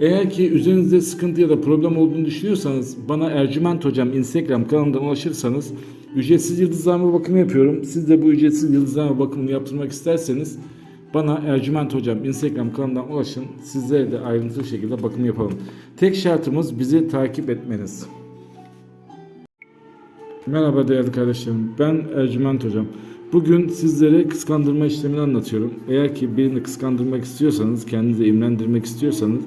Eğer ki üzerinizde sıkıntı ya da problem olduğunu düşünüyorsanız bana Ercüment Hocam Instagram kanalından ulaşırsanız ücretsiz yıldızlama bakımı yapıyorum. Siz de bu ücretsiz yıldızlama bakımını yaptırmak isterseniz bana Ercüment Hocam Instagram kanalından ulaşın. Sizlere de ayrıntılı şekilde bakım yapalım. Tek şartımız bizi takip etmeniz. Merhaba değerli kardeşlerim. Ben Ercüment Hocam. Bugün sizlere kıskandırma işlemini anlatıyorum. Eğer ki birini kıskandırmak istiyorsanız, kendinizi imlendirmek istiyorsanız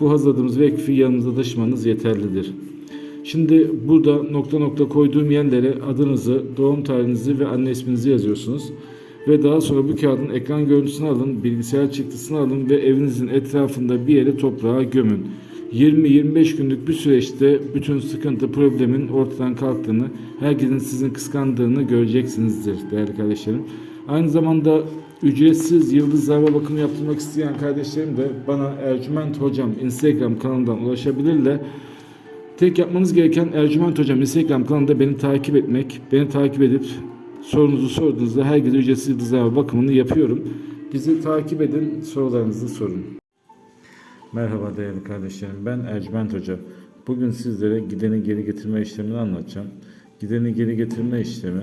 bu hazırladığımız vekfi yanınızda taşımanız yeterlidir. Şimdi burada nokta nokta koyduğum yerlere adınızı, doğum tarihinizi ve anne isminizi yazıyorsunuz. Ve daha sonra bu kağıdın ekran görüntüsünü alın, bilgisayar çıktısını alın ve evinizin etrafında bir yere toprağa gömün. 20-25 günlük bir süreçte bütün sıkıntı, problemin ortadan kalktığını, herkesin sizin kıskandığını göreceksinizdir değerli kardeşlerim. Aynı zamanda ücretsiz yıldız zarfa bakımı yaptırmak isteyen kardeşlerim de bana Ercüment Hocam Instagram kanalından ulaşabilirler. Tek yapmanız gereken Ercüment Hocam Instagram kanalında beni takip etmek. Beni takip edip sorunuzu sorduğunuzda herkese ücretsiz yıldız zarfa bakımını yapıyorum. Bizi takip edin, sorularınızı sorun. Merhaba değerli kardeşlerim. Ben Ercüment Hoca. Bugün sizlere gideni geri getirme işlemini anlatacağım. Gideni geri getirme işlemi